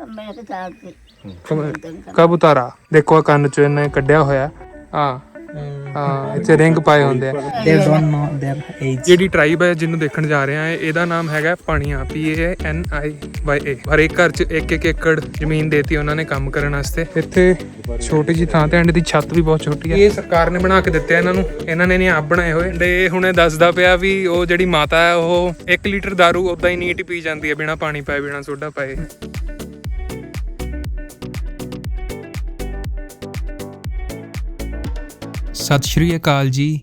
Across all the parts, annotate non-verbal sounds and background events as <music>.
ਮੈਂ ਤੇ ਕਬ ਉਤਾਰਾ ਦੇਖੋ ਆਹ ਕੰਨ ਚ ਇਹਨੇ ਕੱਢਿਆ ਹੋਇਆ। ਆ ਹਾਂ ਇੱਥੇ ਰਿੰਗ ਪਾਏ ਹੁੰਦੇ ਆ। They don't know their age. ਜਿਹੜੀ ਟ੍ਰਾਈਬ ਹੈ ਜਿਹਨੂੰ ਦੇਖਣ ਜਾ ਰਹੇ ਆ ਇਹਦਾ ਨਾਮ ਹੈਗਾ ਪਾਣੀਆਂ ਪੀ ਏ ਐਨ ਆਈ ਵਾਈ ਏ ਹਰੇਕ ਘਰ 'ਚ ਇੱਕ ਇੱਕ ਏਕੜ ਜ਼ਮੀਨ ਦੇਤੀ ਉਹਨਾਂ ਨੇ ਕੰਮ ਕਰਨ ਵਾਸਤੇ। ਇੱਥੇ ਛੋਟੀ ਜੀ ਥਾਂ ਤੇ ਐਂਡ ਦੀ ਛੱਤ ਵੀ ਬਹੁਤ ਛੋਟੀ ਹੈ। ਇਹ ਸਰਕਾਰ ਨੇ ਬਣਾ ਕੇ ਦਿੱਤੇ ਆ ਇਹਨਾਂ ਨੂੰ। ਇਹਨਾਂ ਨੇ ਨਹੀਂ ਆਪ ਬਣਾਏ ਹੋਏ। ਤੇ ਇਹ ਹੁਣੇ ਦੱਸਦਾ ਪਿਆ ਵੀ ਉਹ ਜਿਹੜੀ ਮਾਤਾ ਹੈ ਉਹ 1 ਲੀਟਰ दारू ਉਦਾਂ ਹੀ ਨੀਟ ਹੀ ਪੀ ਜਾਂਦੀ ਹੈ ਬਿਨਾ ਪਾਣੀ ਪਾਏ ਬਿਨਾ ਸੋਡਾ ਪਾਏ। ਸਤਿ ਸ਼੍ਰੀ ਅਕਾਲ ਜੀ।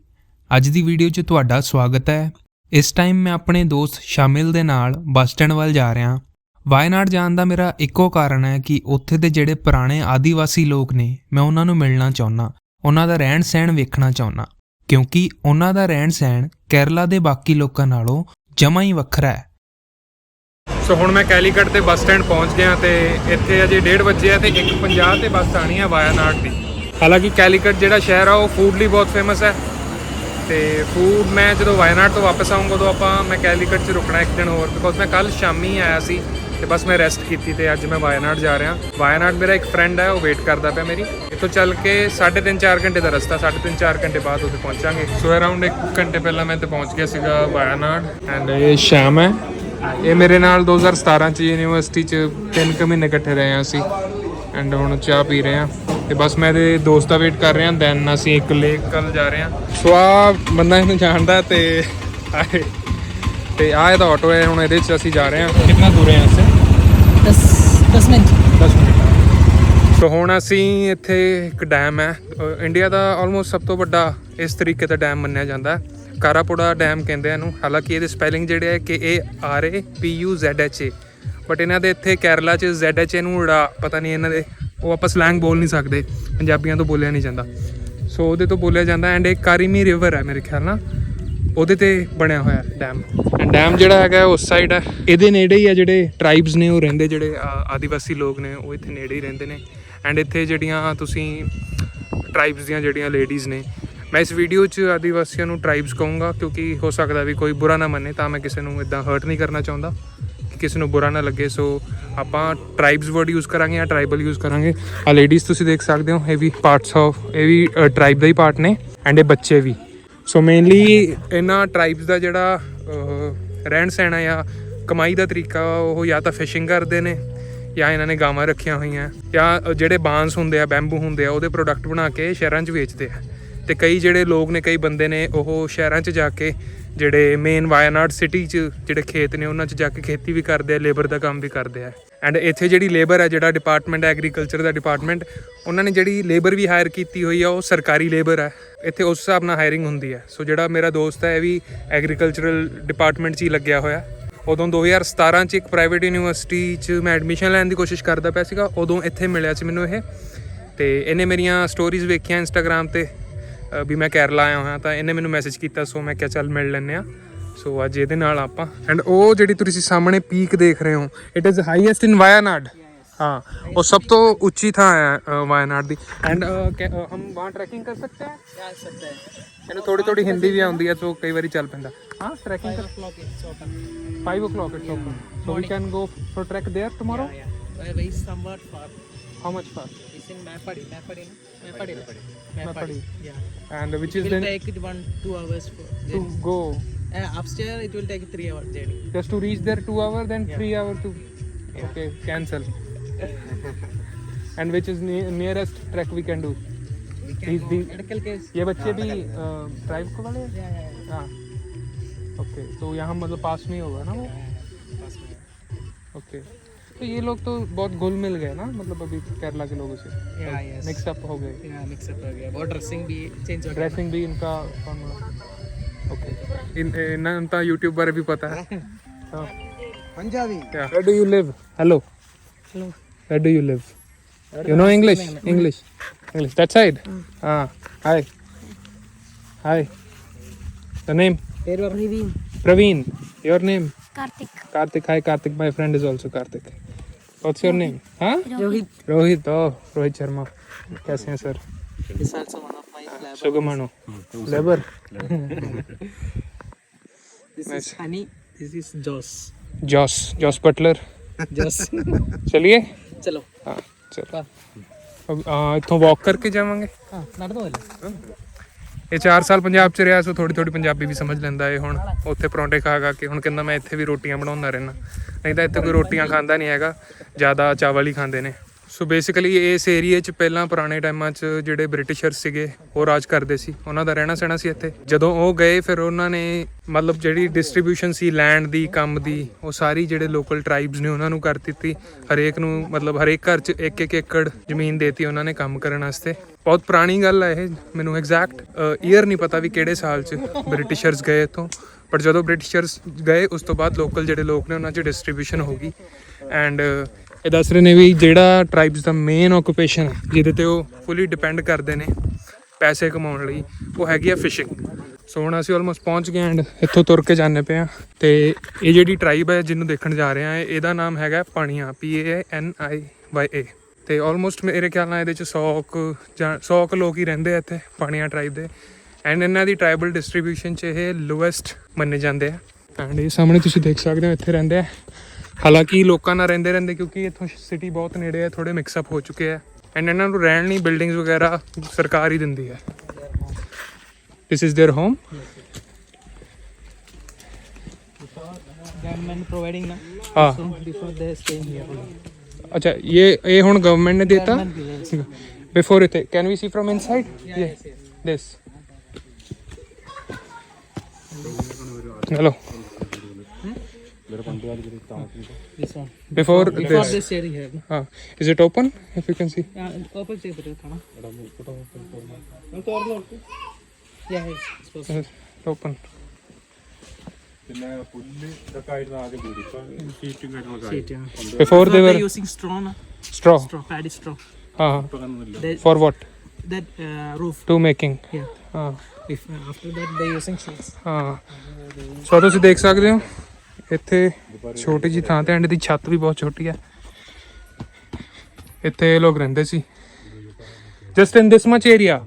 ਅੱਜ ਦੀ ਵੀਡੀਓ 'ਚ ਤੁਹਾਡਾ ਸਵਾਗਤ ਹੈ। ਇਸ ਟਾਈਮ ਮੈਂ ਆਪਣੇ ਦੋਸਤ ਸ਼ਾਮਿਲ ਦੇ ਨਾਲ ਬੱਸ ਸਟੈਂਡ ਵੱਲ ਜਾ ਰਿਹਾ। ਵਾਇਨਾਡ ਜਾਣ ਦਾ ਮੇਰਾ ਇੱਕੋ ਕਾਰਨ ਹੈ ਕਿ ਉੱਥੇ ਦੇ ਜਿਹੜੇ ਪੁਰਾਣੇ ਆਦੀਵਾਸੀ ਲੋਕ ਨੇ, ਮੈਂ ਉਹਨਾਂ ਨੂੰ ਮਿਲਣਾ ਚਾਹੁੰਦਾ ਉਹਨਾਂ ਦਾ ਰਹਿਣ ਸਹਿਣ ਵੇਖਣਾ ਚਾਹੁੰਦਾ ਕਿਉਂਕਿ ਉਹਨਾਂ ਦਾ ਰਹਿਣ ਸਹਿਣ ਕੇਰਲਾ ਦੇ ਬਾਕੀ ਲੋਕਾਂ ਨਾਲੋਂ ਜਮਾਂ ਹੀ ਵੱਖਰਾ ਹੈ। ਸੋ ਹੁਣ ਮੈਂ ਕੈਲੀਕਟ ਤੇ ਬੱਸ ਸਟੈਂਡ ਪਹੁੰਚ ਗਿਆ ਤੇ ਇੱਥੇ ਅਜੇ 1:30 ਵਜੇ ਆ ਤੇ 1:50 ਤੇ ਬੱਸ ਆਣੀ ਹੈ ਵਾਇਆਨਾਡ ਦੀ। ਹਾਲਾਂਕਿ ਕੈਲੀਕਟ ਜਿਹੜਾ ਸ਼ਹਿਰ ਆ, ਉਹ ਫੂਡ ਲਈ ਬਹੁਤ ਫੇਮਸ ਹੈ। ਤੇ ਫੂਡ ਮੈਂ ਜਦੋਂ ਵਾਇਨਾਡ ਤੋਂ ਵਾਪਸ ਆਉਂਗਾ ਉਦੋਂ ਆਪਾਂ, ਮੈਂ ਕੈਲੀਕਟ 'ਚ ਰੁਕਣਾ ਇੱਕ ਦਿਨ ਹੋਰ ਬਿਕੋਜ਼ ਮੈਂ ਕੱਲ ਸ਼ਾਮੀ ਆਇਆ ਸੀ ਤੇ ਬਸ ਮੈਂ ਰੈਸਟ ਕੀਤੀ ਤੇ ਅੱਜ ਮੈਂ ਵਾਇਆਨਾਡ ਜਾ ਰਿਹਾ। ਵਾਇਆਨਾਡ ਮੇਰਾ ਇੱਕ ਫਰੈਂਡ ਹੈ, ਉਹ ਵੇਟ ਕਰਦਾ ਪਿਆ ਮੇਰੀ। ਇੱਥੋਂ ਚੱਲ ਕੇ 3.5 4 ਘੰਟੇ ਦਾ ਰਸਤਾ 3.5 4 ਘੰਟੇ ਬਾਅਦ ਉੱਥੇ ਪਹੁੰਚਾਂਗੇ। ਸੋ ਅਰਾਊਂਡ 1 ਘੰਟੇ ਪਹਿਲਾਂ ਮੈਂ ਇੱਥੇ ਪਹੁੰਚ ਗਿਆ ਸੀਗਾ ਵਾਇਆਨਾਡ ਐਂਡ ਇਹ ਸ਼ਾਮ ਹੈ। ਇਹ ਮੇਰੇ ਨਾਲ 2017 ਚ ਯੂਨੀਵਰਸਿਟੀ ਚ 3 ਕੁ ਮਹੀਨੇ ਇਕੱਠੇ ਰਹੇ ਹਾਂ ਅਸੀਂ ਐਂਡ ਹੁਣ ਚਾਹ ਪੀ ਰਹੇ ਹਾਂ। ਤੇ ਬਸ ਮੈਂ ਇਹਦੇ ਦੋਸਤ ਦਾ ਵੇਟ ਕਰ ਰਿਹਾ ਦੈਨ ਅਸੀਂ ਇੱਕ ਲੇਕ ਕੱਲ ਜਾ ਰਹੇ ਹਾਂ। ਸੋ ਆ ਬੰਦਾ ਇਹਨੂੰ ਜਾਣਦਾ ਤੇ ਤੇ ਆ ਇਹਦਾ ਆਟੋ ਹੈ ਹੁਣ ਇਹਦੇ 'ਚ ਅਸੀਂ ਜਾ ਰਹੇ ਹਾਂ। ਕਿੰਨਾ ਦੂਰ ਹੈ ਅਸੀਂ 10 10 ਮਿੰਟ। 10 ਮਿੰਟ। ਸੋ ਹੁਣ ਅਸੀਂ ਇੱਥੇ ਇੱਕ ਡੈਮ ਹੈ। ਇੰਡੀਆ ਦਾ ਆਲਮੋਸਟ ਸਭ ਤੋਂ ਵੱਡਾ ਇਸ ਤਰੀਕੇ ਦਾ ਡੈਮ ਮੰਨਿਆ ਜਾਂਦਾ ਕਾਰਾਪੁੜਾ ਡੈਮ ਕਹਿੰਦੇ ਇਹਨੂੰ। ਹਾਲਾਂਕਿ ਇਹਦੇ ਸਪੈਲਿੰਗ ਜਿਹੜੇ ਹੈ ਕਿ ਇਹ R A P U Z H A but ਇਹਨਾਂ ਦੇ ਇੱਥੇ ਕੇਰਲਾ 'ਚ ਜ਼ੈਡ ਐਚ ਏ ਨੂੰ ਉੜਾ ਪਤਾ ਨਹੀਂ ਇਹਨਾਂ ਦੇ ਉਹ ਆਪਾਂ ਸਲੈਂਗ ਬੋਲ ਨਹੀਂ ਸਕਦੇ, ਪੰਜਾਬੀਆਂ ਤੋਂ ਬੋਲਿਆ ਨਹੀਂ ਜਾਂਦਾ। ਸੋ ਉਹਦੇ ਤੋਂ ਬੋਲਿਆ ਜਾਂਦਾ ਐਂਡ ਇਹ ਕਾਰੀਮੀ ਰਿਵਰ ਹੈ ਮੇਰੇ ਖਿਆਲ ਨਾਲ। ਉਹਦੇ ਤੇ ਬਣਿਆ ਹੋਇਆ ਡੈਮ ਐਂਡ ਡੈਮ ਜਿਹੜਾ ਹੈਗਾ ਉਸ ਸਾਈਡ ਹੈ। ਇਹਦੇ ਨੇੜੇ ਹੀ ਆ ਜਿਹੜੇ ਟ੍ਰਾਈਬਸ ਨੇ, ਉਹ ਰਹਿੰਦੇ ਜਿਹੜੇ, ਆ- ਆਦੀਵਾਸੀ ਲੋਕ ਨੇ, ਉਹ ਇੱਥੇ ਨੇੜੇ ਹੀ ਰਹਿੰਦੇ ਨੇ। ਐਂਡ ਇੱਥੇ ਜਿਹੜੀਆਂ ਤੁਸੀਂ ਟ੍ਰਾਈਬਸ ਦੀਆਂ ਜਿਹੜੀਆਂ ਲੇਡੀਜ਼ ਨੇ, ਮੈਂ ਇਸ ਵੀਡੀਓ 'ਚ ਆਦੀਵਾਸੀਆਂ ਨੂੰ ਟ੍ਰਾਈਬਸ ਕਹੂੰਗਾ ਕਿਉਂਕਿ ਹੋ ਸਕਦਾ ਵੀ ਕੋਈ ਬੁਰਾ ਨਾ ਮੰਨੇ, ਤਾਂ ਮੈਂ ਕਿਸੇ ਨੂੰ ਇਦਾਂ ਹਰਟ ਨਹੀਂ ਕਰਨਾ ਚਾਹੁੰਦਾ। ਕਿਸੇ ਨੂੰ ਬੁਰਾ ਨਾ ਲੱਗੇ ਸੋ ਆਪਾਂ ਟ੍ਰਾਈਬਸ ਵਰਡ ਯੂਜ਼ ਕਰਾਂਗੇ ਜਾਂ ਟ੍ਰਾਈਬਲ ਯੂਜ਼ ਕਰਾਂਗੇ। ਆ ਲੇਡੀਜ਼ ਤੁਸੀਂ ਦੇਖ ਸਕਦੇ ਹੋ, ਇਹ ਵੀ ਪਾਰਟਸ ਆਫ ਇਹ ਵੀ ਟ੍ਰਾਈਬ ਦਾ ਹੀ ਪਾਰਟ ਨੇ ਐਂਡ ਇਹ ਬੱਚੇ ਵੀ। ਸੋ ਮੇਨਲੀ ਇਹਨਾਂ ਟ੍ਰਾਈਬਸ ਦਾ ਜਿਹੜਾ ਰਹਿਣ ਸਹਿਣਾ ਜਾਂ ਕਮਾਈ ਦਾ ਤਰੀਕਾ ਉਹ ਜਾਂ ਤਾਂ ਫਿਸ਼ਿੰਗ ਕਰਦੇ ਨੇ ਜਾਂ ਇਹਨਾਂ ਨੇ ਗਾਵਾਂ ਰੱਖੀਆਂ ਹੋਈਆਂ। ਜਾਂ ਜਿਹੜੇ ਬਾਂਸ ਹੁੰਦੇ ਆ ਬੈਂਬੂ ਹੁੰਦੇ ਆ, ਉਹਦੇ ਪ੍ਰੋਡਕਟ ਬਣਾ ਕੇ ਸ਼ਹਿਰਾਂ 'ਚ ਵੇਚਦੇ ਆ। ਤੇ ਕਈ ਜਿਹੜੇ ਲੋਕ ਨੇ, ਕਈ ਬੰਦੇ ਨੇ, ਉਹ ਸ਼ਹਿਰਾਂ 'ਚ ਜਾ ਕੇ ਜਿਹੜੇ ਮੇਨ ਵਾਇਨਾਡ ਸਿਟੀ 'ਚ ਜਿਹੜੇ ਖੇਤ ਨੇ, ਉਹਨਾਂ 'ਚ ਜਾ ਕੇ ਖੇਤੀ ਵੀ ਕਰਦੇ ਆ ਲੇਬਰ ਦਾ ਕੰਮ ਵੀ ਕਰਦੇ ਆ। ਐਂਡ ਇੱਥੇ ਜਿਹੜੀ ਲੇਬਰ ਹੈ ਜਿਹੜਾ ਡਿਪਾਰਟਮੈਂਟ ਐਗਰੀਕਲਚਰ ਦਾ ਡਿਪਾਰਟਮੈਂਟ ਉਹਨਾਂ ਨੇ ਜਿਹੜੀ ਲੇਬਰ ਵੀ ਹਾਇਰ ਕੀਤੀ ਹੋਈ ਆ, ਉਹ ਸਰਕਾਰੀ ਲੇਬਰ ਹੈ ਇੱਥੇ ਉਸ ਹਿਸਾਬ ਨਾਲ ਹਾਇਰਿੰਗ ਹੁੰਦੀ ਹੈ ਸੋ ਜਿਹੜਾ ਮੇਰਾ ਦੋਸਤ ਹੈ ਇਹ ਵੀ ਐਗਰੀਕਲਚਰਲ ਡਿਪਾਰਟਮੈਂਟ 'ਚ ਹੀ ਲੱਗਿਆ ਹੋਇਆ। ਉਦੋਂ 2017 ਚ ਇੱਕ ਪ੍ਰਾਈਵੇਟ ਯੂਨੀਵਰਸਿਟੀ ਚ ਮੈਂ ਐਡਮਿਸ਼ਨ ਲੈਣ ਦੀ ਕੋਸ਼ਿਸ਼ ਕਰਦਾ ਪਿਆ ਸੀਗਾ, ਉਦੋਂ ਇੱਥੇ ਮਿਲਿਆ ਸੀ ਮੈਨੂੰ ਇਹ। ਤੇ ਇਹਨੇ ਮੇਰੀਆਂ ਸਟੋਰੀਜ਼ ਵੇਖੀਆਂ ਇੰਸਟਾਗ੍ਰam ਤੇ। ਵੀ ਮੈਂ ਕੇਰਲਾ ਆਇਆ ਹਾਂ ਤਾਂ ਇਹਨੇ ਮੈਨੂੰ ਮੈਸੇਜ ਕੀਤਾ ਸੋ ਮੈਂ ਕਿਹਾ ਚੱਲ ਮਿਲ ਲੈਂਦੇ ਆ ਸੋ ਅੱਜ ਇਹਦੇ ਨਾਲ ਆਪਾਂ ਐਂਡ ਉਹ ਜਿਹੜੀ ਤੁਸੀਂ ਸਾਹਮਣੇ ਪੀਕ ਦੇਖ ਰਹੇ ਹੋ it is highest in Wayanad ਹਾਂ ਉਹ ਸਭ ਤੋਂ ਉੱਚੀ ਥਾਂ ਹੈ ਵਾਇਨਾਡ ਦੀ। ਐਂਡ ਹਮ ਵਾਂ ਟ੍ਰੈਕਿੰਗ ਕਰ ਸਕਤੇ ਹੈ? ਕਰ ਸਕਤੇ ਹੈ। ਇਹਨੂੰ ਥੋੜੀ ਥੋੜੀ ਹਿੰਦੀ ਵੀ ਆਉਂਦੀ ਹੈ ਸੋ ਕਈ ਵਾਰੀ ਚੱਲ ਪੈਂਦਾ। ਹਾਂ ਟ੍ਰੈਕਿੰਗ ਕਰ 5 o'clock it's open so we can go for trek there tomorrow? Yeah, yeah. Uh, very somewhat far? How much it's in Mapadi Mapadi no? Mapadi Mapadi Mapadi. yeah And which it is will then take it one two hours for to go uh, upstairs it will take three hour journey just to reach there 2 hour then 3 hour to Yeah. okay cancel. and which is ne- nearest trek we can do? we can go these- medical case ये बच्चे भी drive को वाले हैं? yeah yeah, yeah. हाँ okay तो यहाँ मतलब पास में ही होगा ना वो Pass me. ओके तो ये लोग तो बहुत घुल मिल गए ना मतलब अभी केरला के लोगों से। या यस मिक्स अप हो गए। या मिक्स अप हो गया। बहुत ड्रेसिंग भी चेंज हो ड्रेसिंग भी इनका ओके इन इनका यूट्यूबर भी पता है। <laughs> हाँ। Punjabi. Where do you live hello hello where do you live you know English English English that side हाँ hi hi the name Praveen Praveen your name Karthik Karthik hi Karthik my friend is also Karthik what's your name हाँ रोहित रोहित ओ रोहित शर्मा कैसे हैं sir सुगमानो labour this honey this is Jos Jos Jos Buttler Jos चलिए। चलो। हाँ चलो। अब इतों walk करके जावांगे? हाँ नट दो हाँ ਇਹ 4 ਸਾਲ ਪੰਜਾਬ ਚ ਰਿਹਾ, ਸੋ ਥੋੜੀ ਥੋੜੀ ਪੰਜਾਬੀ ਵੀ ਸਮਝ ਲੈਂਦਾ ਏ ਹੁਣ। ਉੱਥੇ ਪਰੌਂਠੇ ਖਾ ਖਾ ਕੇ ਹੁਣ ਕਹਿੰਦਾ ਮੈਂ ਇੱਥੇ ਵੀ ਰੋਟੀਆਂ ਬਣਾਉਂਦਾ ਰਹਿਣਾ ਨਹੀਂ ਤਾਂ ਇੱਥੇ ਕੋਈ ਰੋਟੀਆਂ ਖਾਂਦਾ ਨਹੀਂ ਹੈਗਾ, ਜ਼ਿਆਦਾ ਚਾਵਲ ਹੀ ਖਾਂਦੇ ਨੇ। ਸੋ ਬੇਸਿਕਲੀ ਇਸ ਏਰੀਏ 'ਚ ਪਹਿਲਾਂ ਪੁਰਾਣੇ ਟਾਈਮਾਂ 'ਚ ਜਿਹੜੇ ਬ੍ਰਿਟਿਸ਼ਰ ਸੀਗੇ, ਉਹ ਰਾਜ ਕਰਦੇ ਸੀ। ਉਹਨਾਂ ਦਾ ਰਹਿਣਾ ਸਹਿਣਾ ਸੀ ਇੱਥੇ। ਜਦੋਂ ਉਹ ਗਏ, ਫਿਰ ਉਹਨਾਂ ਨੇ ਮਤਲਬ ਜਿਹੜੀ ਡਿਸਟ੍ਰੀਬਿਊਸ਼ਨ ਸੀ ਲੈਂਡ ਦੀ, ਕੰਮ ਦੀ, ਉਹ ਸਾਰੀ ਜਿਹੜੇ ਲੋਕਲ ਟ੍ਰਾਈਬਸ ਨੇ ਉਹਨਾਂ ਨੂੰ ਕਰ ਦਿੱਤੀ। ਹਰੇਕ ਨੂੰ ਮਤਲਬ ਹਰੇਕ ਘਰ 'ਚ ਇੱਕ ਇੱਕ ਏਕੜ ਜ਼ਮੀਨ ਦੇਤੀ ਉਹਨਾਂ ਨੇ ਕੰਮ ਕਰਨ ਵਾਸਤੇ। ਬਹੁਤ ਪੁਰਾਣੀ ਗੱਲ ਹੈ ਇਹ, ਮੈਨੂੰ ਐਗਜ਼ੈਕਟ ਈਅਰ ਨਹੀਂ ਪਤਾ ਵੀ ਕਿਹੜੇ ਸਾਲ 'ਚ ਬ੍ਰਿਟਿਸ਼ਰਸ ਗਏ ਇੱਥੋਂ। ਪਰ ਜਦੋਂ ਬ੍ਰਿਟਿਸ਼ਰਸ ਗਏ, ਉਸ ਤੋਂ ਬਾਅਦ ਲੋਕਲ ਜਿਹੜੇ ਲੋਕ ਨੇ, ਉਹਨਾਂ 'ਚ ਡਿਸਟ੍ਰੀਬਿਊਸ਼ਨ ਹੋ ਗਈ। ਐਂਡ ਇਹ ਦੱਸ ਰਹੇ ਨੇ ਵੀ ਜਿਹੜਾ ਟ੍ਰਾਈਬਸ ਦਾ ਮੇਨ ਆਕੂਪੇਸ਼ਨ ਹੈ, ਜਿਹਦੇ ਤੇ ਉਹ ਫੁੱਲੀ ਡਿਪੈਂਡ ਕਰਦੇ ਨੇ ਪੈਸੇ ਕਮਾਉਣ ਲਈ, ਉਹ ਹੈਗੀ ਆ ਫਿਸ਼ਿੰਗ ਸੋ ਹੁਣ ਅਸੀਂ ਆਲਮੋਸਟ ਪਹੁੰਚ ਗਏ ਐਂਡ ਇੱਥੋਂ ਤੁਰ ਕੇ ਜਾਂਦੇ ਪਏ ਆ ਤੇ ਇਹ ਜਿਹੜੀ ਟ੍ਰਾਈਬ ਹੈ, ਜਿਹਨੂੰ ਦੇਖਣ ਜਾ ਰਹੇ ਆ ਇਹਦਾ ਨਾਮ ਹੈਗਾ ਪਾਣੀਆਂ ਪੀ ਏ ਐਨ ਆਈ ਵਾਈ ਏ ਤੇ ਆਲਮੋਸਟ ਮੇਰੇ ਖਿਆਲ ਨਾਲ ਇਹਦੇ ਚ 100 ਕੁ ਜਾਂ 100 ਕੁ ਲੋਕ ਹੀ ਰਹਿੰਦੇ ਆ ਇੱਥੇ, ਪਾਣੀਆਂ ਟ੍ਰਾਈਬ ਦੇ। ਐਂਡ ਇਹਨਾਂ ਦੀ ਟ੍ਰਾਈਬਲ ਡਿਸਟ੍ਰੀਬਿਊਸ਼ਨ ਚ ਇਹ ਲੋਐਸਟ ਮੰਨੇ ਜਾਂਦੇ ਆ। ਐਂਡ ਇਹ ਸਾਹਮਣੇ ਤੁਸੀਂ ਦੇਖ ਸਕਦੇ ਹੋ, ਇੱਥੇ ਰਹਿੰਦੇ ਆ। ਹਾਲਾਂਕਿ ਲੋਕਾਂ ਨਾਲ ਰਹਿੰਦੇ ਰਹਿੰਦੇ ਕਿਉਂਕਿ ਇੱਥੋਂ ਸਿਟੀ ਬਹੁਤ ਨੇੜੇ ਹੈ ਥੋੜੇ ਮਿਕਸ ਅਪ ਹੋ ਚੁੱਕੇ ਆ ਐਂਡ ਇਹਨਾਂ ਨੂੰ ਰਹਿਣ ਲਈ ਬਿਲਡਿੰਗਸ ਵਗੈਰਾ ਸਰਕਾਰ ਹੀ ਦਿੰਦੀ ਹੈ this is their home government providing ना ਹਾਂ so before they staying here ਅੱਛਾ ਇਹ ਇਹ ਹੁਣ ਗਵਰਨਮੈਂਟ ਨੇ ਦਿੱਤਾ Government gives. Before it can we see from inside this hello This. Before, Before this. this here. Ah, is it open? If you can see. Yeah, open hmm. Before they were using straw. Straw. Straw. possible. Open. പിന്നെ പുല്ല് ഇതൊക്കെ ആയിരുന്നു ആദ്യം after that they using sheets ਇੱਥੇ ਛੋਟੀ ਜੀ ਥਾਂ ਤੇ ਐਂਡ ਦੀ ਛੱਤ ਵੀ ਬਹੁਤ ਛੋਟੀ ਹੈ ਇੱਥੇ ਲੋਕ ਰਹਿੰਦੇ ਸੀ just in this much area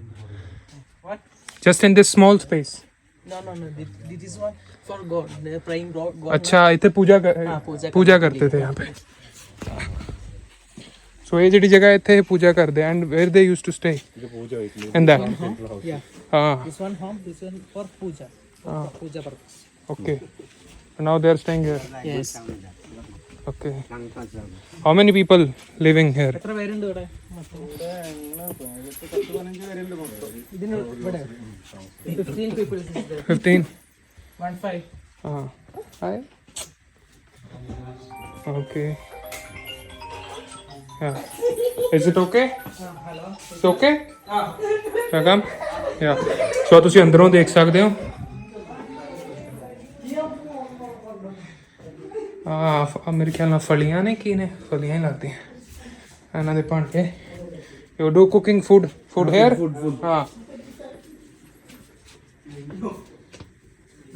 what just in this small space No, no, no. This is one for God. They're praying God. God अच्छा इथे पूजा कर, पूजा करते थे यहाँ पे ਸੋ ਇਹ ਜਿਹੜੀ ਜਗ੍ਹਾ ਇੱਥੇ ਪੂਜਾ ਕਰਦੇ and where they used to stay in that ਹਾਂ this one home, this one for puja. For puja purpose. Okay now they are staying here. Yes. Okay. How many people living here? Fifteen. One five. Ah. Okay. Yeah. Is it okay? Hello. It's okay? Ah. Yeah. Shagam. Yeah. So ਤੁਸੀਂ ਅੰਦਰੋਂ ਦੇਖ ਸਕਦੇ ਹੋ ਆ ਮੇਰੇ ਖਿਆਲ ਨਾਲ ਫਲੀਆਂ ਨੇ ਕੀ ਨੇ? ਫਲੀਆਂ ਹੀ ਲੱਗਦੀਆਂ। ਇਹਨਾਂ ਦੇ ਭਾਂਡੇ। You do cooking food food here ਹਾਂ।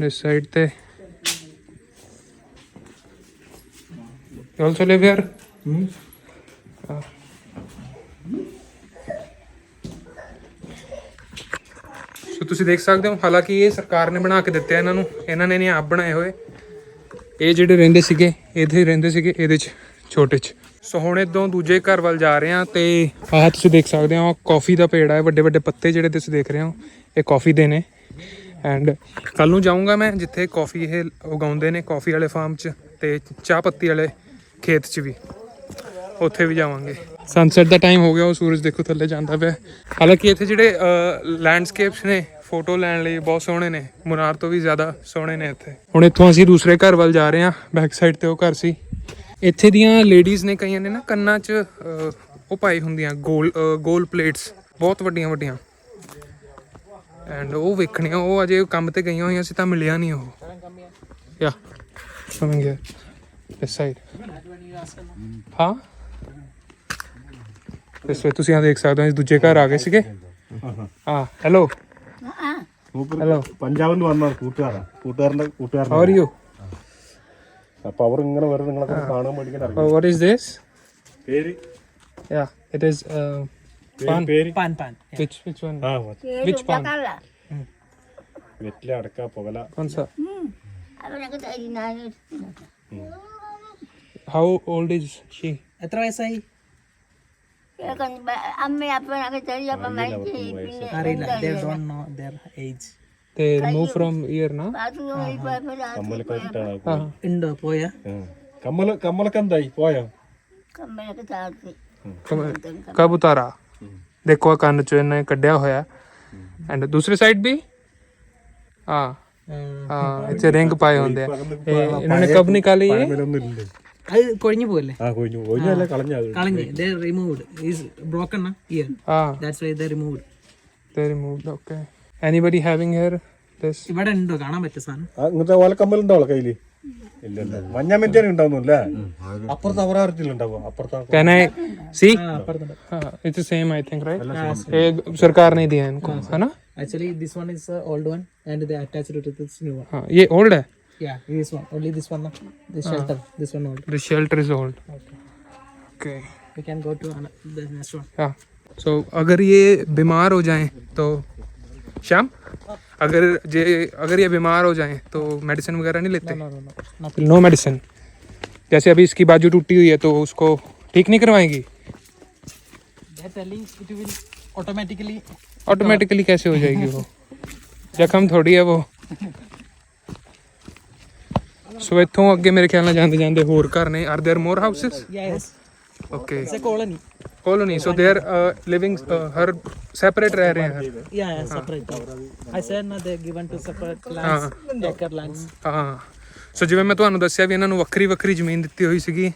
this side ਤੇ। live here? Ah. ਸੋ ਤੁਸੀਂ ਦੇਖ ਸਕਦੇ ਹੋ ਹਾਲਾਂਕਿ ਇਹ ਸਰਕਾਰ ਨੇ ਬਣਾ ਕੇ ਦਿੱਤੇ ਇਹਨਾਂ ਨੂੰ। ਇਹਨਾਂ ਨੇ ਨਹੀਂ ਆਪ ਬਣਾਏ ਹੋਏ। ਇਹ ਜਿਹੜੇ ਰਹਿੰਦੇ ਸੀਗੇ, ਇਹਦੇ ਰਹਿੰਦੇ ਸੀਗੇ, ਇਹਦੇ ਚ, ਛੋਟੇ ਚ। ਸੋ ਹੁਣ ਇਦੋਂ ਦੂਜੇ ਘਰ ਵੱਲ ਜਾ ਰਹੇ ਆ ਤੇ ਆਹ ਤੁਸੀਂ ਦੇਖ ਸਕਦੇ ਹੋ, ਕਾਫੀ ਦਾ ਪੇੜ ਹੈ ਵੱਡੇ ਵੱਡੇ ਪੱਤੇ ਜਿਹੜੇ ਤੁਸੀਂ ਦੇਖ ਰਹੇ ਹੋ, ਇਹ ਕਾਫੀ ਦੇ ਨੇ। ਐਂਡ ਕੱਲ ਨੂੰ ਜਾਊਂਗਾ ਮੈਂ ਜਿੱਥੇ ਕਾਫੀ ਇਹ ਉਗਾਉਂਦੇ ਨੇ, ਕਾਫੀ ਵਾਲੇ ਫਾਰਮ 'ਚ ਤੇ ਚਾਹ ਪੱਤੀ ਵਾਲੇ ਖੇਤ 'ਚ ਵੀ। ਉੱਥੇ ਵੀ ਜਾਵਾਂਗੇ। ਸਨਸੈਟ ਦਾ ਟਾਈਮ ਹੋ ਗਿਆ, ਉਹ ਸੂਰਜ ਦੇਖੋ ਥੱਲੇ ਜਾਂਦਾ ਪਿਆ। ਹਾਲਾਂਕਿ ਇੱਥੇ ਜਿਹੜੇ ਲੈਂਡਸਕੇਪਸ ਨੇ ਫੋਟੋ ਲੈਣ ਲਈ ਬਹੁਤ ਸੋਹਣੇ ਨੇ। ਮੁਨਾਰ ਤੋਂ ਵੀ ਜ਼ਿਆਦਾ ਸੋਹਣੇ ਨੇ ਇੱਥੇ। ਹੁਣ ਇੱਥੋਂ ਅਸੀਂ ਦੂਸਰੇ ਘਰ ਵੱਲ ਜਾ ਰਹੇ ਹਾਂ। ਬੈਕ ਸਾਈਡ ਤੇ ਉਹ ਘਰ ਸੀ। ਇੱਥੇ ਦੀਆਂ ਲੇਡੀਜ਼ ਨੇ ਕਈਆਂ ਨੇ ਨਾ ਕੰਨਾਂ 'ਚ ਉਹ ਪਾਈ ਹੁੰਦੀਆਂ ਗੋਲ ਗੋਲ ਪਲੇਟਸ ਬਹੁਤ ਵੱਡੀਆਂ ਵੱਡੀਆਂ। ਐਂਡ ਉਹ ਵੇਖਣੀਆਂ ਉਹ ਅਜੇ ਕੰਮ ਤੇ ਗਈਆਂ ਹੋਈਆਂ ਸੀ ਤਾਂ ਮਿਲਿਆ ਨਹੀਂ ਉਹ। ਯਾ ਕਮਿੰਗ ਹੇਅਰ ਦਿਸ ਸਾਈਡ ਹਾਂ? ਇਸ ਵੇ ਤੁਸੀਂ ਆ ਦੇਖ ਸਕਦੇ ਹੋ ਅਸੀਂ ਦੂਜੇ ਘਰ ਆ ਗਏ ਸੀਗੇ। ਹਾਂ। Hello hello. പഞ്ചാബിൽ നിന്ന് വന്ന കൂട്ടുകാരാ കൂട്ടുകാരന്റെ കൂട്ടുകാരൻ അവർ യു അപ്പൊ അവർ ഇങ്ങനെ വേറെ നിങ്ങളെ കാണാൻ വേണ്ടി വാട്ട് ഈസ് ദിസ് പേര്? Yeah it is paan paan paan which which one ആ വിച്ച് വെറ്റില അടക്ക പുകല കോൺ സർ അവനൊക്കെ തരി ഹൗ ഓൾഡ് ഈസ് ഷീ എത്ര വയസ്സായി? అమ్మాయి అప్పుడు నాకు తెలియదు అప్పుడు మంచి are like they don't know their age they remove from ear నా కమ్మలకంత indo పోయా కమ్మల కమ్మలకంత పోయా కమ్మలకి తాగి ਕਬ ਉਤਾਰਾ ਦੇਖੋ ਆਹ ਕੰਨ ਚੋਂ ਇਹਨੇ ਕੱਢਿਆ ਹੋਇਆ ਐਂਡ ਦੂਸਰੀ ਸਾਈਡ ਵੀ ਹਾਂ ਹਾਂ ਇੱਥੇ ਰਿੰਗ ਪਾਏ ਹੁੰਦੇ ਆ ਇਹ ਇਹਨਾਂ ਨੇ ਕਬ ਨਿਕਾਲੀ ਇਹ मेरा मिल ले അത് കൊഴിഞ്ഞു പോവല്ലേ ആ കൊഞ്ഞു കൊഞ്ഞല്ല കളഞ്ഞത് കളഞ്ഞ് they removed is broken na ear ਹਾਂ that's why they removed they removed okay anybody having here this ഇവിടെ ഉണ്ടോ കാണാൻ പറ്റിയ സാധനം ഇങ്ങനത്തെ ഓലക്കമ്മലുണ്ടോ അവളെ കയ്യില് ഇല്ലല്ലോ മഞ്ഞ മെഞ്ചാനും ഉണ്ടാവുന്നില്ലേ അപ്പുറത്ത് അവരാർത്തിലുണ്ടാവോ അപ്പുറത്ത് can i see ആ അപ്പുറത്തുണ്ട് हाँ it's the same i think right ये सरकार ने दिया है इनको है ना actually this one is uh, old one and they attached it to this new one हाँ ये old है yeah this one only this one na? this shelter this one old the shelter is old okay okay. we can go to the next one हाँ सो अगर ये बीमार हो जाएँ तो श्याम अगर जे अगर ये बीमार हो जाएँ तो मेडिसिन वगैरह नहीं लेते no no no no medicine जैसे अभी इसकी बाजू टूटी हुई है तो उसको ठीक नहीं करवाएँगी automatically ऑटोमेटिकली कैसे हो जाएगी वो जख्म थोड़ी है वो ਸੋ ਇੱਥੋਂ ਅੱਗੇ ਮੇਰੇ ਖਿਆਲ ਨਾਲ ਜਾਂਦੇ ਜਾਂਦੇ ਹੋਰ ਘਰ ਨੇ। Are there more houses yes okay it's a colony so they living here separate ਰਹਿ ਰਹੇ ਹਨ ਯਾ ਯਾ ਸੈਪਰੇਟ ਆਈ ਸੈਡ ਨਾ they given to separate lands decker lands ਹਾਂ ਸੋ ਜਿਵੇਂ ਮੈਂ ਤੁਹਾਨੂੰ ਦੱਸਿਆ ਵੀ ਇਹਨਾਂ ਨੂੰ ਵੱਖਰੀ ਵੱਖਰੀ ਜ਼ਮੀਨ ਦਿੱਤੀ ਹੋਈ ਸੀਗੀ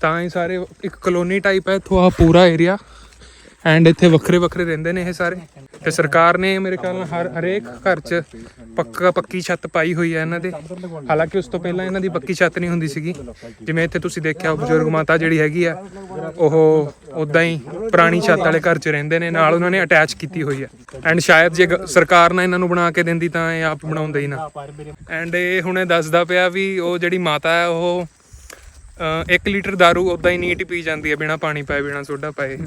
ਤਾਂ ਇਹ ਸਾਰੇ ਇੱਕ ਕਲੋਨੀ ਟਾਈਪ ਹੈ। ਇੱਥੋਂ ਆ ਪੂਰਾ ਏਰੀਆ ਐਂਡ ਇੱਥੇ ਵੱਖਰੇ ਵੱਖਰੇ ਰਹਿੰਦੇ ਨੇ ਇਹ ਸਾਰੇ। ਤੇ ਸਰਕਾਰ ਨੇ ਮੇਰੇ ਖਿਆਲ ਨਾਲ ਹਰ ਹਰੇਕ ਘਰ 'ਚ ਪੱਕਾ ਪੱਕੀ ਛੱਤ ਪਾਈ ਹੋਈ ਹੈ ਇਹਨਾਂ ਦੇ। ਹਾਲਾਂਕਿ ਉਸ ਤੋਂ ਪਹਿਲਾਂ ਇਹਨਾਂ ਦੀ ਪੱਕੀ ਛੱਤ ਨਹੀਂ ਹੁੰਦੀ ਸੀਗੀ। ਜਿਵੇਂ ਇੱਥੇ ਤੁਸੀਂ ਦੇਖਿਆ ਬਜ਼ੁਰਗ ਮਾਤਾ ਜਿਹੜੀ ਹੈਗੀ ਆ, ਉਹ ਉਦਾਂ ਹੀ ਪੁਰਾਣੀ ਛੱਤ ਵਾਲੇ ਘਰ 'ਚ ਰਹਿੰਦੇ ਨੇ, ਨਾਲ ਉਹਨਾਂ ਨੇ ਅਟੈਚ ਕੀਤੀ ਹੋਈ ਹੈ ਐਂਡ ਸ਼ਾਇਦ ਜੇ ਸਰਕਾਰ ਨਾ ਇਹਨਾਂ ਨੂੰ ਬਣਾ ਕੇ ਦਿੰਦੀ ਤਾਂ ਇਹ ਆਪ ਬਣਾਉਂਦੇ ਹੀ ਨਾ। ਐਂਡ ਇਹ ਹੁਣੇ ਦੱਸਦਾ ਪਿਆ ਵੀ ਉਹ ਜਿਹੜੀ ਮਾਤਾ ਹੈ, ਉਹ 1 ਲੀਟਰ दारू ਉਦਾਂ ਹੀ ਨੀਟ ਹੀ ਪੀ ਜਾਂਦੀ ਹੈ ਬਿਨਾ ਪਾਣੀ ਪਾਏ ਬਿਨਾ ਸੋਡਾ ਪਾਏ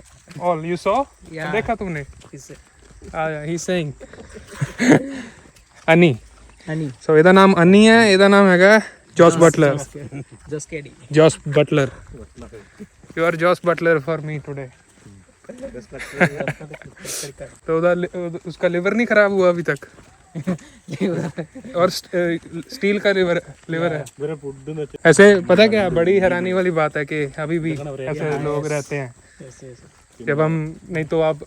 ਆਲ ਯੂ ਸੋ Yeah. ਦੇਖਾ ਤੂਨੇ is ਆ ਹੀ ਸੇਇੰਗ ਅਨੀ honey ਸੋ ਇਹਦਾ ਨਾਮ ਅਨੀ ਹੈ ਇਹਦਾ ਨਾਮ ਹੈਗਾ Jos Buttler just kidding Jos Buttler you are Jos Buttler for me today तो उधर लि- उध- उसका लिवर नहीं खराब हुआ अभी तक और स्टील का लिवर लिवर है। ऐसे पता क्या बड़ी हैरानी वाली बात है कि अभी भी ऐसे लोग रहते हैं। जब हम नहीं तो आप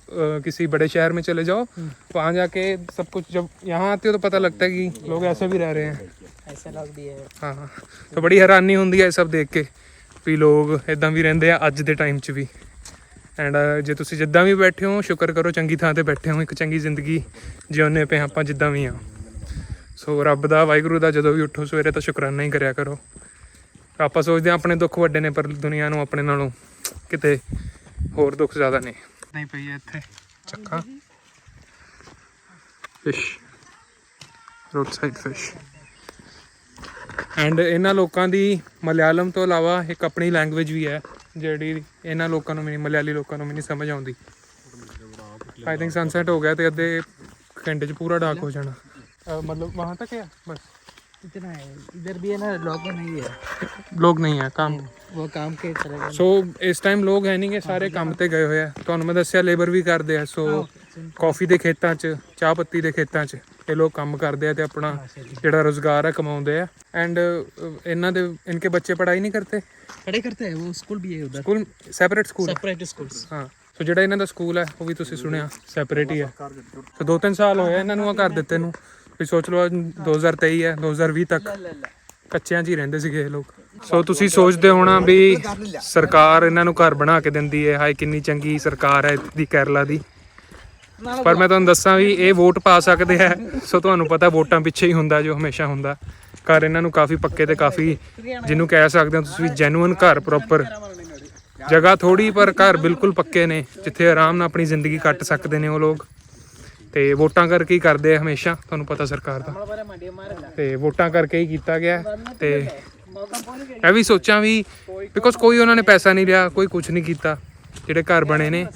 किसी बड़े शहर में चले जाओ हम्म। वहाँ जाके सब कुछ जब यहाँ आते हो तो पता लगता है कि लोग ऐसे भी रह रहे हैं। ऐसे लोग भी है। हाँ, हाँ तो बड़ी हैरानी होंगी है सब देख के भी लोग इदा भी रेंदे अज के टाइम च भी। ਐਂਡ ਜੇ ਤੁਸੀਂ ਜਿੱਦਾਂ ਵੀ ਬੈਠੇ ਹੋ ਸ਼ੁਕਰ ਕਰੋ ਚੰਗੀ ਥਾਂ ਤੇ ਬੈਠੇ ਹੋ ਇੱਕ ਚੰਗੀ ਜ਼ਿੰਦਗੀ ਜਿਉਨੇ ਪਏ ਆਪਾਂ ਜਿੱਦਾਂ ਵੀ ਆ ਸੋ ਰੱਬ ਦਾ ਵਾਹਿਗੁਰੂ ਦਾ ਜਦੋਂ ਵੀ ਉੱਠੋ ਸਵੇਰੇ ਤਾਂ ਸ਼ੁਕਰਾਨਾ ਹੀ ਕਰਿਆ ਕਰੋ। ਆਪਾਂ ਸੋਚਦੇ ਆ ਆਪਣੇ ਦੁੱਖ ਵੱਡੇ ਨੇ ਪਰ ਦੁਨੀਆ ਨੂੰ ਆਪਣੇ ਨਾਲੋਂ ਕਿਤੇ ਹੋਰ ਦੁੱਖ ਜ਼ਿਆਦਾ ਨੇ। ਨਹੀਂ ਪਈ ਇੱਥੇ। ਚੱਕਾ। Fish road side fish and ਇਹਨਾਂ ਲੋਕਾਂ ਦੀ ਮਲਿਆਲਮ ਤੋਂ ਇਲਾਵਾ ਇੱਕ ਆਪਣੀ ਲੈਂਗੁਏਜ ਵੀ ਹੈ। ਜਿਹੜੀ ਇਹਨਾਂ ਲੋਕਾਂ ਨੂੰ ਵੀ ਨਹੀਂ ਮਲਿਆਲੀ ਲੋਕਾਂ ਨੂੰ ਵੀ ਨਹੀਂ ਸਮਝ ਆਉਂਦੀ ਆਈ ਥਿੰਕ ਸਨਸੈਟ ਹੋ ਗਿਆ ਤੇ ਅੱਧੇ ਘੰਟੇ 'ਚ ਪੂਰਾ ਡਾਰਕ ਹੋ ਜਾਣਾ ਅਹ ਮਤਲਬ ਵਹਾਂ ਤੱਕ ਹੈ ਬਸ इतना है इधर भी है ना लोग नहीं है ਲੋਕ ਨਹੀਂ ਹੈ ਕੰਮ वो काम के चले गए ਸੋ ਇਸ ਟਾਈਮ ਲੋਕ ਹੈ ਨਹੀਂਗੇ ਸਾਰੇ ਕੰਮ ਤੇ ਗਏ ਹੋਏ ਆ ਤੁਹਾਨੂੰ ਮੈਂ ਦੱਸਿਆ ਲੇਬਰ ਵੀ ਕਰਦੇ ਆ ਸੋ ਕਾਫੀ ਦੇ ਖੇਤਾਂ 'ਚ ਚਾਹ ਪੱਤੀ ਦੇ ਖੇਤਾਂ 'ਚ ਇਹ ਲੋਕ ਕੰਮ ਕਰਦੇ ਆ ਤੇ ਆਪਣਾ ਜਿਹੜਾ ਰੋਜ਼ਗਾਰ ਹੈ ਕਮਾਉਂਦੇ ਆ ਐਂਡ ਇਹਨਾਂ ਦੇ ਇਨਕੇ ਬੱਚੇ ਪੜ੍ਹਾਈ ਨਹੀਂ ਕਰਤੇ पढ़ाई करते हैं वो स्कूल भी है उधर school separate school separate schools ਹਾਂ ਸੋ ਜਿਹੜਾ ਇਹਨਾਂ ਦਾ ਸਕੂਲ ਹੈ ਉਹ ਵੀ ਤੁਸੀਂ ਸੁਣਿਆ ਸੈਪਰੇਟ ਹੀ ਹੈ ਸੋ ਦੋ ਤਿੰਨ ਸਾਲ ਹੋਏ ਆ ਇਹਨਾਂ ਨੂੰ ਆ ਘਰ ਦਿੱਤੇ ਨੂੰ ਵੀ ਸੋਚ ਲਓ 2023 ਹੈ 2020 ਤੱਕ ਕੱਚਿਆਂ 'ਚ ਹੀ ਰਹਿੰਦੇ ਸੀਗੇ ਇਹ ਲੋਕ ਸੋ ਤੁਸੀਂ ਸੋਚਦੇ ਹੋਣਾ ਵੀ ਸਰਕਾਰ ਇਹਨਾਂ ਨੂੰ ਘਰ ਬਣਾ ਕੇ ਦਿੰਦੀ ਹੈ ਹਾਏ ਕਿੰਨੀ ਚੰਗੀ ਸਰਕਾਰ ਹੈ ਦੀ ਕੇਰਲਾ ਦੀ ਪਰ ਮੈਂ ਤੁਹਾਨੂੰ ਦੱਸਾਂ ਵੀ ਇਹ ਵੋਟ ਪਾ ਸਕਦੇ ਆ। ਸੋ ਤੁਹਾਨੂੰ ਪਤਾ ਵੋਟਾਂ ਪਿੱਛੇ ਹੀ ਹੁੰਦਾ ਜੋ ਹਮੇਸ਼ਾ ਹੁੰਦਾ। ਘਰ ਇਹਨਾਂ ਨੂੰ ਕਾਫੀ ਪੱਕੇ ਤੇ ਕਾਫੀ ਜਿਹਨੂੰ ਕਹਿ ਸਕਦੇ ਹੋ ਤੁਸੀਂ ਜੈਨੂਇਨ ਘਰ ਪ੍ਰੋਪਰ ਜਗ੍ਹਾ ਥੋੜੀ ਪਰ ਘਰ ਬਿਲਕੁਲ ਪੱਕੇ ਨੇ ਜਿੱਥੇ ਆਰਾਮ ਨਾਲ ਆਪਣੀ ਜ਼ਿੰਦਗੀ ਕੱਟ ਸਕਦੇ ਨੇ ਉਹ ਲੋਕ। ਤੇ ਵੋਟਾਂ ਕਰਕੇ ਹੀ ਕਰਦੇ ਆ ਹਮੇਸ਼ਾ ਤੁਹਾਨੂੰ ਪਤਾ ਸਰਕਾਰ ਦਾ। ਤੇ ਵੋਟਾਂ ਕਰਕੇ ਹੀ ਕੀਤਾ ਗਿਆ। ਤੇ ਮੈਂ ਵੀ ਸੋਚਾਂ ਵੀ ਬਿਕੋਜ਼ ਕੋਈ ਉਹਨਾਂ ਨੇ ਪੈਸਾ ਨਹੀਂ ਲਿਆ ਕੋਈ ਕੁਝ ਨਹੀਂ ਕੀਤਾ। ਜਿਹੜੇ ਘਰ ਬਣੇ ਨੇ,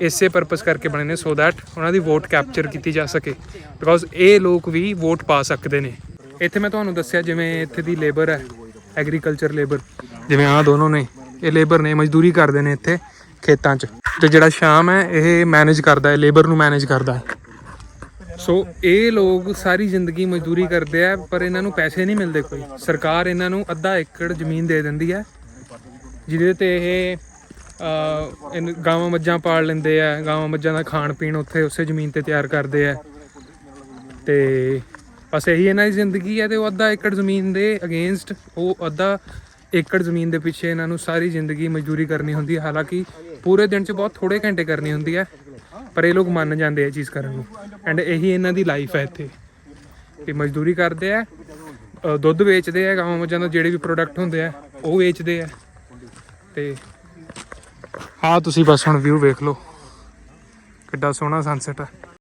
ਇਸੇ ਪਰਪਸ ਕਰਕੇ ਬਣੇ ਨੇ ਸੋ ਦੈਟ ਉਹਨਾਂ ਦੀ ਵੋਟ ਕੈਪਚਰ ਕੀਤੀ ਜਾ ਸਕੇ। ਬਿਕੋਜ਼ ਇਹ ਲੋਕ ਵੀ ਵੋਟ ਪਾ ਸਕਦੇ ਨੇ। ਇੱਥੇ ਮੈਂ ਤੁਹਾਨੂੰ ਦੱਸਿਆ ਜਿਵੇਂ ਇੱਥੇ ਦੀ ਲੇਬਰ ਹੈ ਐਗਰੀਕਲਚਰ ਲੇਬਰ ਜਿਵੇਂ ਆਹ ਦੋਨੋਂ ਨੇ, ਇਹ ਲੇਬਰ ਨੇ, ਮਜ਼ਦੂਰੀ ਕਰਦੇ ਨੇ ਇੱਥੇ ਖੇਤਾਂ 'ਚ। ਤੇ ਜਿਹੜਾ ਸ਼ਾਮ ਹੈ, ਇਹ ਮੈਨੇਜ ਕਰਦਾ ਹੈ ਲੇਬਰ ਨੂੰ ਮੈਨੇਜ ਕਰਦਾ ਹੈ। ਸੋ ਇਹ ਲੋਕ ਸਾਰੀ ਜ਼ਿੰਦਗੀ ਮਜ਼ਦੂਰੀ ਕਰਦੇ ਆ, ਪਰ ਇਹਨਾਂ ਨੂੰ ਪੈਸੇ ਨਹੀਂ ਮਿਲਦੇ ਕੋਈ। ਸਰਕਾਰ ਇਹਨਾਂ ਨੂੰ ਅੱਧਾ ਏਕੜ ਜ਼ਮੀਨ ਦੇ ਦਿੰਦੀ ਹੈ, ਜਿਹਦੇ ਤੇ ਇਹ ਗਾਵਾਂ ਮੱਝਾਂ ਪਾਲ ਲੈਂਦੇ ਆ, ਗਾਵਾਂ ਮੱਝਾਂ ਦਾ ਖਾਣ ਪੀਣ ਉੱਥੇ, ਉਸੇ ਜ਼ਮੀਨ ਤੇ ਤਿਆਰ ਕਰਦੇ ਆ। ਤੇ ਬਸ ਇਹੀ ਇਹਨਾਂ ਦੀ ਜ਼ਿੰਦਗੀ ਹੈ ਤੇ ਉਹ ਅੱਧਾ ਏਕੜ ਜ਼ਮੀਨ ਦੇ ਅਗੇਂਸਟ ਉਹ ਅੱਧਾ ਏਕੜ ਜ਼ਮੀਨ ਦੇ ਪਿੱਛੇ ਇਹਨਾਂ ਨੂੰ ਸਾਰੀ ਜ਼ਿੰਦਗੀ ਮਜ਼ਦੂਰੀ ਕਰਨੀ ਹੁੰਦੀ ਹੈ ਹਾਲਾਂਕਿ ਪੂਰੇ ਦਿਨ 'ਚ ਬਹੁਤ ਥੋੜੇ ਘੰਟੇ ਕਰਨੀ ਹੁੰਦੀ ਹੈ ਪਰ ਇਹ ਲੋਕ ਮੰਨ ਜਾਂਦੇ ਆ ਇਹ ਚੀਜ਼ ਕਰਨ ਨੂੰ। ਐਂਡ ਇਹੀ ਇਹਨਾਂ ਦੀ ਲਾਈਫ ਹੈ ਇੱਥੇ। ਕਿ ਮਜ਼ਦੂਰੀ ਕਰਦੇ ਆ ਦੁੱਧ ਵੇਚਦੇ ਆ, ਗਾਵਾਂ ਮੱਝਾਂ ਦਾ ਜਿਹੜੇ ਵੀ ਪ੍ਰੋਡਕਟ ਹੁੰਦੇ ਆ, ਉਹ ਵੇਚਦੇ ਆ। ਤੇ ਆ ਤੁਸੀਂ ਬਸ ਹੁਣ ਵਿਊ ਵੇਖ ਲਓ। ਕਿੱਡਾ ਸੋਹਣਾ ਸਨਸੈਟ ਹੈ